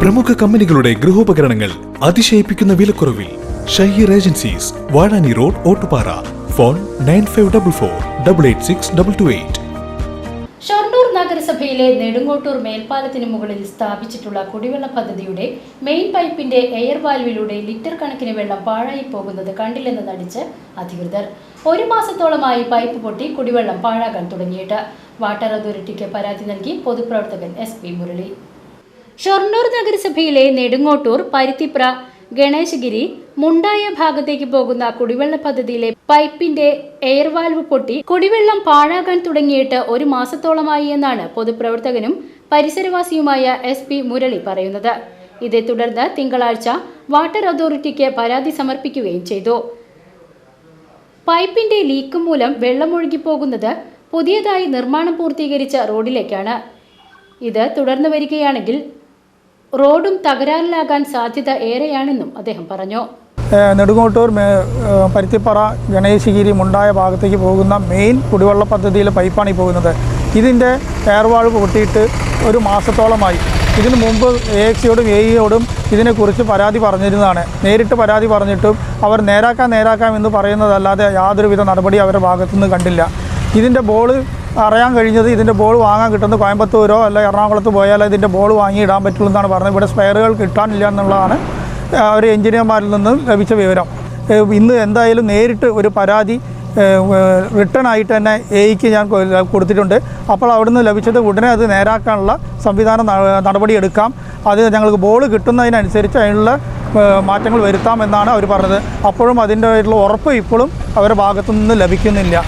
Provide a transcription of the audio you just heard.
പ്രമുഖ കമ്പനികളുടെ ഗൃഹോപകരണങ്ങൾ അതിശയിപ്പിക്കുന്ന വിലക്കുറവിൽ Shaheer agencies Vazhani road Ottupara. Phone nine five double four double eight six double two eight. Shoranur നഗരസഭയിലെ നെടുങ്കോട്ടൂർ മേൽപ്പാലത്തിന് മുകളിൽ സ്ഥാപിച്ചിട്ടുള്ള കുടിവെള്ള പദ്ധതിയുടെ മെയിൻ പൈപ്പിന്റെ എയർ വാൽവിലൂടെ ലിറ്റർ കണക്കിന് വെള്ളം പാഴായി പോകുന്നത് കണ്ടില്ലെന്ന് നടിച്ച് അധികൃതർ. ഒരു മാസത്തോളമായി പൈപ്പ് പൊട്ടി കുടിവെള്ളം പാഴാകാൻ തുടങ്ങിയിട്ട്. വാട്ടർ അതോറിറ്റിക്ക് പരാതി നൽകി പൊതുപ്രവർത്തകൻ എസ് പി മുരളി. ഷൊർണൂർ നഗരസഭയിലെ നെടുങ്ങോട്ടൂർ പരുത്തിപ്ര ഗണേശഗിരി മുണ്ടായ ഭാഗത്തേക്ക് പോകുന്ന കുടിവെള്ള പദ്ധതിയിലെ പൈപ്പിന്റെ എയർ വാൽവ് പൊട്ടി കുടിവെള്ളം പാഴാകാൻ തുടങ്ങിയിട്ട് ഒരു മാസത്തോളമായി എന്നാണ് പൊതുപ്രവർത്തകനും പരിസരവാസിയുമായ എസ് പി മുരളി പറയുന്നത്. ഇതേ തുടർന്ന് തിങ്കളാഴ്ച വാട്ടർ അതോറിറ്റിക്ക് പരാതി സമർപ്പിക്കുകയും ചെയ്തു. പൈപ്പിന്റെ ലീക്ക് മൂലം വെള്ളമൊഴുകി പോകുന്നത് പുതിയതായി നിർമ്മാണം പൂർത്തീകരിച്ച റോഡിലേക്കാണ്. ഇത് തുടർന്നു വരികയാണെങ്കിൽ റോഡും തകരാറിലാകാൻ സാധ്യത ഏറെയാണെന്നും അദ്ദേഹം പറഞ്ഞു. നെടുങ്ങോട്ടൂർ പരുത്തിപ്പറ ഗണേശഗിരി മുണ്ടായ ഭാഗത്തേക്ക് പോകുന്ന മെയിൻ കുടിവെള്ള പദ്ധതിയിലെ പൈപ്പാണ് ഈ പോകുന്നത്. ഇതിന്റെ എയർവാൾവ് പൊട്ടിയിട്ട് ഒരു മാസത്തോളമായി. ഇതിനു മുമ്പ് എ എക്സിയോടും എ ഇയോടും ഇതിനെക്കുറിച്ച് പരാതി പറഞ്ഞിരുന്നതാണ്. നേരിട്ട് പരാതി പറഞ്ഞിട്ടും അവർ നേരാക്കാം നേരാക്കാം എന്ന് പറയുന്നതല്ലാതെ യാതൊരുവിധ നടപടി അവരുടെ ഭാഗത്തുനിന്ന് കണ്ടില്ല. ഇതിന്റെ ബോൾ അറിയാൻ കഴിഞ്ഞത് ഇതിന്റെ ബോൾ വാങ്ങാൻ കിട്ടുന്നത് കോയമ്പത്തൂരോ അല്ല എറണാകുളത്ത് പോയാലോ ഇതിന്റെ ബോൾ വാങ്ങി ഇടാൻ പറ്റുള്ളൂ എന്നാണ് പറഞ്ഞത്. ഇവിടെ സ്പെയറുകൾ കിട്ടാനില്ല എന്നുള്ളതാണ് അവർ എഞ്ചിനീയർമാരിൽ നിന്ന് ലഭിച്ച വിവരം. ഇന്ന് എന്തായാലും നേരിട്ട് ഒരു പരാതി റിട്ടേൺ ആയിട്ട് തന്നെ എയ്ക്ക് ഞാൻ കൊടുത്തിട്ടുണ്ട്. അപ്പോൾ അവിടുന്ന് ലഭിച്ചത് ഉടനെ അത് നേരാക്കാനുള്ള സംവിധാനം നടപടി നടപടിയെടുക്കാം അത് ഞങ്ങൾക്ക് ബോൾ കിട്ടുന്നതിനനുസരിച്ച് അതിനുള്ള മാറ്റങ്ങൾ വരുത്താമെന്നാണ് അവർ പറഞ്ഞത്. അപ്പോഴും അതിന്റെ ഉറപ്പ് ഇപ്പോഴും അവരുടെ ഭാഗത്തു നിന്ന് ലഭിക്കുന്നില്ല.